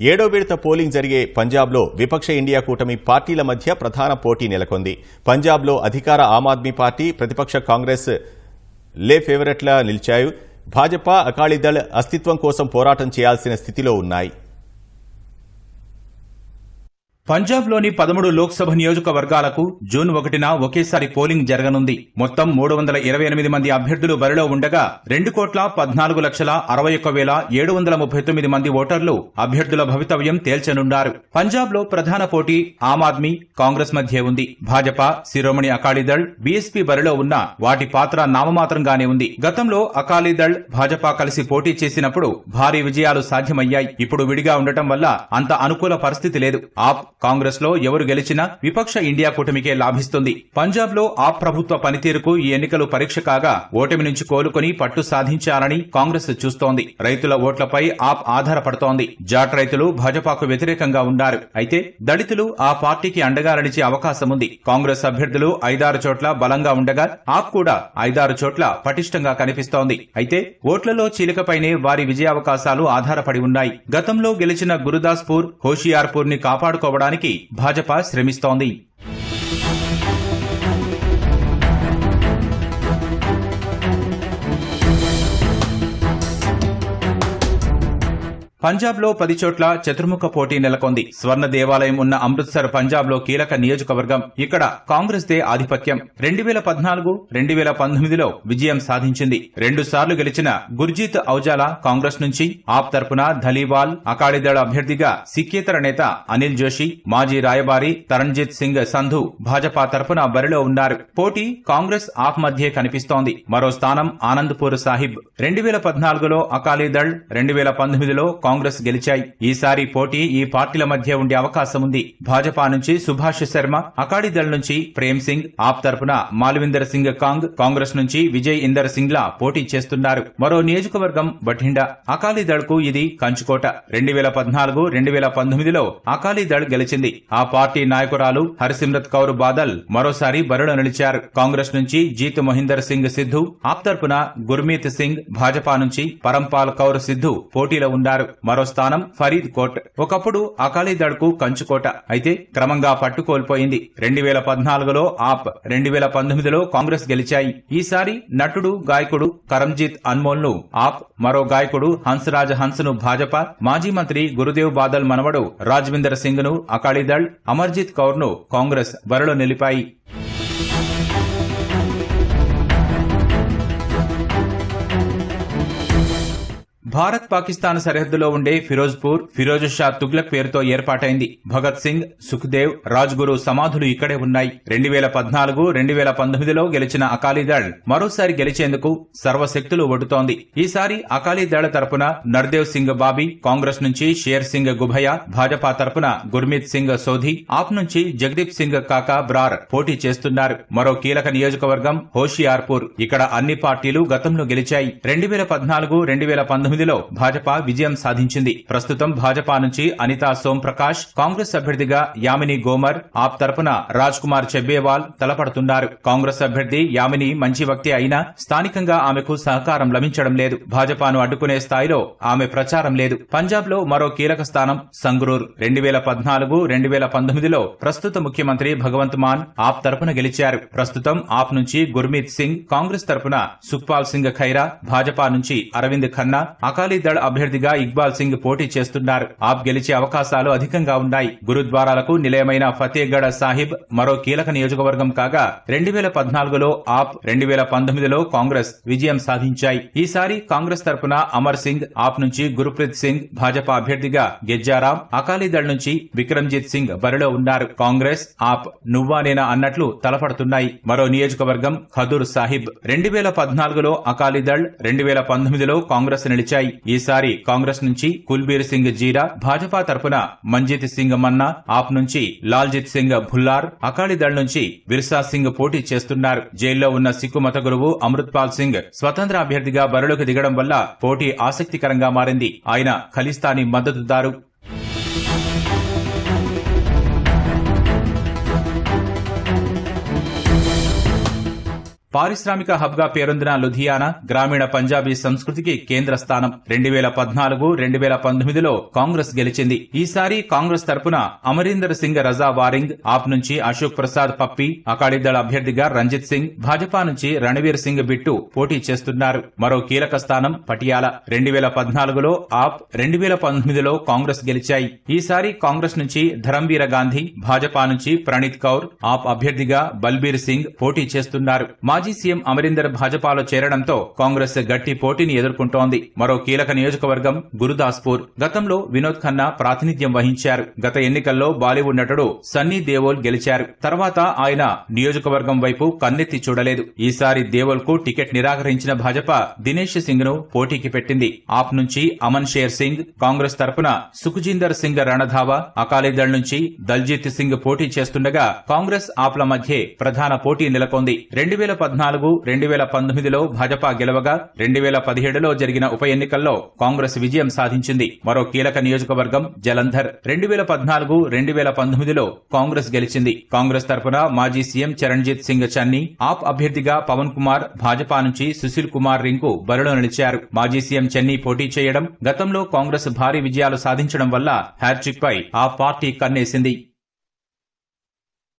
ఏడో విడత పోలింగ్ జరిగే పంజాబ్లో విపక్ష ఇండియా కూటమి పార్టీల మధ్య ప్రధాన పోటీ నెలకొంది. పంజాబ్లో అధికార ఆమ్ ఆద్మీ పార్టీ ప్రతిపక్ష కాంగ్రెస్ లే ఫేవరెట్లా నిలిచాయి. భాజపా అకాలీదళ్ అస్తిత్వం కోసం పోరాటం చేయాల్సిన స్థితిలో ఉన్నాయి. పంజాబ్లోని పదమూడు లోక్సభ నియోజకవర్గాలకు జూన్ ఒకటిన ఒకేసారి పోలింగ్ జరగనుంది. మొత్తం మూడు వందల ఇరవై ఎనిమిది మంది అభ్యర్థులు బరిలో ఉండగా రెండు కోట్ల పద్నాలుగు లక్షల అరవై ఒక్క వేల ఏడు వందల ముప్పై తొమ్మిది మంది ఓటర్లు అభ్యర్థుల భవితవ్యం తేల్చనున్నారు. పంజాబ్లో ప్రధాన పోటీ ఆమ్ ఆద్మీ కాంగ్రెస్ మధ్య ఉంది. భాజపా శిరోమణి అకాలీదళ్ బీఎస్పీ బరిలో ఉన్న వాటి పాత్ర నామమాత్రంగానే ఉంది. గతంలో అకాలీదళ్ భాజపా కలిసి పోటీ చేసినప్పుడు భారీ విజయాలు సాధ్యమయ్యాయి. ఇప్పుడు విడిగా ఉండటం వల్ల అంత అనుకూల పరిస్థితి లేదు. ఆప్ కాంగ్రెస్లో ఎవరు గెలిచినా విపక్ష ఇండియా కూటమికే లాభిస్తుంది. పంజాబ్లో ఆప్ ప్రభుత్వ పనితీరుకు ఈ ఎన్నికలు పరీక్ష కాగా ఓటమి నుంచి కోలుకొని పట్టు సాధించాలని కాంగ్రెస్ చూస్తోంది. రైతుల ఓట్లపై ఆప్ ఆధారపడుతోంది. జాట్ రైతులు భాజపాకు వ్యతిరేకంగా ఉన్నారు. అయితే దళితులు ఆ పార్టీకి అండగా నడిచే అవకాశం ఉంది. కాంగ్రెస్ అభ్యర్థులు ఐదారు చోట్ల బలంగా ఉండగా ఆప్ కూడా ఐదారు చోట్ల పటిష్టంగా కనిపిస్తోంది. అయితే ఓట్లలో చీలికపైనే వారి విజయావకాశాలు ఆధారపడి ఉన్నాయి. గతంలో గెలిచిన గురుదాస్పూర్ హోషియార్పూర్ని కాపాడుకోవడానికి భాజపా శ్రమిస్తోంది. పంజాబ్లో పది చోట్ల చతుర్ముఖ పోటీ నెలకొంది. స్వర్ణ దేవాలయం ఉన్న అమృత్సర్ పంజాబ్లో కీలక నియోజకవర్గం. ఇక్కడ కాంగ్రెస్ దే ఆధిపత్యం. రెండు వేల పద్నాలుగు రెండు వేల పంతొమ్మిదిలో విజయం సాధించింది. రెండు సార్లు గెలిచిన గుర్జీత్ ఔజాలా కాంగ్రెస్ నుంచి ఆప్ తరపున ధలీవాల్ అకాలీదళ అభ్యర్థిగా సిక్కేతర నేత అనిల్ జోషి మాజీ రాయబారి తరణ్జీత్ సింగ్ సంధు భాజపా తరపున బరిలో ఉన్నారు. పోటీ కాంగ్రెస్ ఆప్ మధ్యే కనిపిస్తోంది. మరో స్థానం ఆనంద్పూర్ సాహిబ్. రెండు వేల పద్నాలుగులో అకాలీదళ్ రెండు వేల పంతొమ్మిదిలో కాంగ్రెస్ గెలిచాయి. ఈసారి పోటీ ఈ పార్టీల మధ్య ఉండే అవకాశం ఉంది. భాజపా నుంచి సుభాష్ శర్మ అకాలీదళ్ నుంచి ప్రేమ్ సింగ్ ఆప్ తరపున మాల్విందర్ సింగ్ కాంగ్ కాంగ్రెస్ నుంచి విజయ్ ఇందర్ సింగ్ లా పోటీ చేస్తున్నారు. మరో నియోజకవర్గం బఠిండా. అకాలీదళ్కు ఇది కంచుకోట. రెండు వేల పద్నాలుగు రెండు వేల పంతొమ్మిదిలో అకాలీదళ్ గెలిచింది. ఆ పార్టీ నాయకురాలు హర్సిమ్రత్ కౌర్ బాదల్ మరోసారి బరిలో నిలిచారు. కాంగ్రెస్ నుంచి జీత్ మహీందర్ సింగ్ సిద్ధు ఆప్ తరపున గుర్మీత్ సింగ్ భాజపా నుంచి పరంపాల్ కౌర్ సిద్ధు పోటీలో ఉన్నారు. మరో స్థానం ఫరీద్ కోట్. ఒకప్పుడు అకాలీదళ్కు కంచుకోట అయితే క్రమంగా పట్టుకోల్పోయింది. రెండు వేల పద్నాలుగులో ఆప్ రెండు వేల పంతొమ్మిదిలో కాంగ్రెస్ గెలిచాయి. ఈసారి నటుడు గాయకుడు కరంజీత్ అన్మోల్ను ఆప్ మరో గాయకుడు హన్స్రాజ్ హన్స్ను భాజపా మాజీ మంత్రి గురుదేవ్ బాదల్ మనవడు రాజ్విందర్ సింగ్ను అకాలీదళ్ అమర్జిత్ కౌర్ను కాంగ్రెస్ బరిలో నిలిపాయి. భారత్ పాకిస్తాన్ సరిహద్దులో ఉండే ఫిరోజ్పూర్ ఫిరోజ్ షా తుగ్లక్ పేరుతో ఏర్పాటైంది. భగత్ సింగ్ సుఖ్దేవ్ రాజ్గురు సమాధులు ఇక్కడే ఉన్నాయి. రెండు వేల పద్నాలుగు రెండు వేల పంతొమ్మిదిలో గెలిచిన అకాలీదళ్ మరోసారి గెలిచేందుకు సర్వశక్తులు ఒడ్డుతోంది. ఈసారి అకాలీదళ్ తరపున నర్దేవ్ సింగ్ బాబీ కాంగ్రెస్ నుంచి షేర్ సింగ్ గుభయ భాజపా తరపున గుర్మీత్ సింగ్ సోధి ఆప్ నుంచి జగదీప్ సింగ్ కాకా బ్రార్ పోటీ చేస్తున్నారు. మరో కీలక నియోజకవర్గం హోషియార్పూర్. ఇక్కడ అన్ని పార్టీలు గతంలో గెలిచాయి. రెండు వేల పద్నాలుగు రెండు వేల తొమ్మిదిలో భాజపా విజయం సాధించింది. ప్రస్తుతం భాజపా నుంచి అనితా సోంప్రకాష్ కాంగ్రెస్ అభ్యర్థిగా యామిని గోమర్ ఆప్ తరపున రాజ్ కుమార్ చెబ్బేవాల్ తలపడుతున్నారు. కాంగ్రెస్ అభ్యర్థి యామిని మంచి వ్యక్తి అయినా స్థానికంగా ఆమెకు సహకారం లభించడం లేదు. భాజపాను అడ్డుకునే స్థాయిలో ఆమె ప్రచారం లేదు. పంజాబ్లో మరో కీలక స్థానం సంగ్రూర్. రెండు వేల పద్నాలుగు రెండు వేల పంతొమ్మిదిలో ప్రస్తుత ముఖ్యమంత్రి భగవంత్ మాన్ ఆప్ తరపున గెలిచారు. ప్రస్తుతం ఆప్ నుంచి గుర్మీత్ సింగ్ కాంగ్రెస్ తరపున సుఖ్పాల్ సింగ్ ఖైరా భాజపా నుంచి అరవింద్ ఖన్నా అకాలీదళ్ అభ్యర్థిగా ఇక్బాల్ సింగ్ పోటీ చేస్తున్నారు. ఆప్ గెలిచే అవకాశాలు అధికంగా ఉన్నాయి. గురుద్వారాలకు నిలయమైన ఫతేగఢ్ సాహిబ్ మరో కీలక నియోజకవర్గం కాగా రెండు వేల పద్నాలుగులో ఆప్ రెండు వేల పంతొమ్మిదిలో కాంగ్రెస్ విజయం సాధించాయి. ఈసారి కాంగ్రెస్ తరఫున అమర్ సింగ్ ఆప్ నుంచి గురుప్రీత్ సింగ్ భాజపా అభ్యర్థిగా గెజ్జారాం అకాలీదళ్ నుంచి విక్రమ్జిత్ సింగ్ బరిలో ఉన్నారు. కాంగ్రెస్ ఆప్ నువ్వానేనా అన్నట్లు తలపడుతున్నాయి. మరో నియోజకవర్గం ఖదూర్ సాహిబ్. రెండు వేల పద్నాలుగులో అకాలీదళ్ రెండు వేల పంతొమ్మిదిలో కాంగ్రెస్ నిలిచాయి ఈసారి కాంగ్రెస్ నుంచి కుల్బీర్ సింగ్ జీరా భాజపా తరపున మంజిత్ సింగ్ మన్నా ఆప్ నుంచి లాల్జిత్ సింగ్ భుల్లార్ అకాలీదళ్ నుంచి విర్సా సింగ్ పోటీ చేస్తున్నారు. జైల్లో ఉన్న సిక్కు మత గురువు అమృత్పాల్ సింగ్ స్వతంత్ర అభ్యర్థిగా బరిలోకి దిగడం వల్ల పోటీ ఆసక్తికరంగా మారింది. ఆయన ఖలిస్తానీ మద్దతుదారు. పారిశ్రామిక హబ్గా పేరొందిన లుధియానా గ్రామీణ పంజాబీ సంస్కృతికి కేంద్ర స్థానం. రెండు వేల పద్నాలుగు రెండు వేల పంతొమ్మిదిలో కాంగ్రెస్ గెలిచింది. ఈసారి కాంగ్రెస్ తరపున అమరీందర్ సింగ్ రజా వారింగ్ ఆప్ నుంచి అశోక్ ప్రసాద్ పప్పి అకాలీదళ అభ్యర్థిగా రంజిత్ సింగ్ భాజపా నుంచి రణవీర్ సింగ్ బిట్టు పోటీ చేస్తున్నారు. మరో కీలక స్థానం పటియాల. రెండు వేల పద్నాలుగులో ఆప్ రెండు వేల పంతొమ్మిదిలో కాంగ్రెస్ గెలిచాయి. ఈసారి కాంగ్రెస్ నుంచి ధరంవీర గాంధీ భాజపా నుంచి ప్రణీత్ కౌర్ ఆప్ అభ్యర్థిగా బల్బీర్ సింగ్ పోటీ చేస్తున్నారు. మాజీ సీఎం అమరీందర్ భాజపాలో చేరడంతో కాంగ్రెస్ గట్టి పోటీని ఎదుర్కొంటోంది. మరో కీలక నియోజకవర్గం గురుదాస్పూర్. గతంలో వినోద్ ఖన్నా ప్రాతినిధ్యం వహించారు. గత ఎన్నికల్లో బాలీవుడ్ నటుడు సన్నీ దేవోల్ గెలిచారు. తర్వాత ఆయన నియోజకవర్గం వైపు కన్నెత్తి చూడలేదు. ఈసారి దేవోల్కు టికెట్ నిరాకరించిన భాజపా దినేష్ సింగ్ను పోటీకి పెట్టింది. ఆప్ నుంచి అమన్ షేర్ సింగ్ కాంగ్రెస్ తరపున సుఖజీందర్ సింగ్ రణధావా అకాలీదళ్ నుంచి దల్జీత్ సింగ్ పోటీ చేస్తుండగా కాంగ్రెస్ ఆప్ల మధ్య ప్రధాన పోటీ నెలకొంది. రెండు వేల పద్నాలుగు రెండు వేల పంతొమ్మిదిలో భాజపా గెలవగా రెండు వేల పదిహేడులో జరిగిన ఉప ఎన్నికల్లో కాంగ్రెస్ విజయం సాధించింది. మరో కీలక నియోజకవర్గం జలంధర్. రెండు వేల పద్నాలుగు రెండు వేల పంతొమ్మిదిలో కాంగ్రెస్ గెలిచింది. కాంగ్రెస్ తరఫున మాజీ సీఎం చరణ్జీత్ సింగ్ చన్నీ ఆప్ అభ్యర్థిగా పవన్ కుమార్ భాజపా నుంచి సుశీల్ కుమార్ రింకు బరిలో నిలిచారు. మాజీ సీఎం చెన్ని పోటీ చేయడం గతంలో కాంగ్రెస్ భారీ విజయాలు సాధించడం వల్ల హ్యాట్రిక్ పై ఆ పార్టీ కన్నేసింది.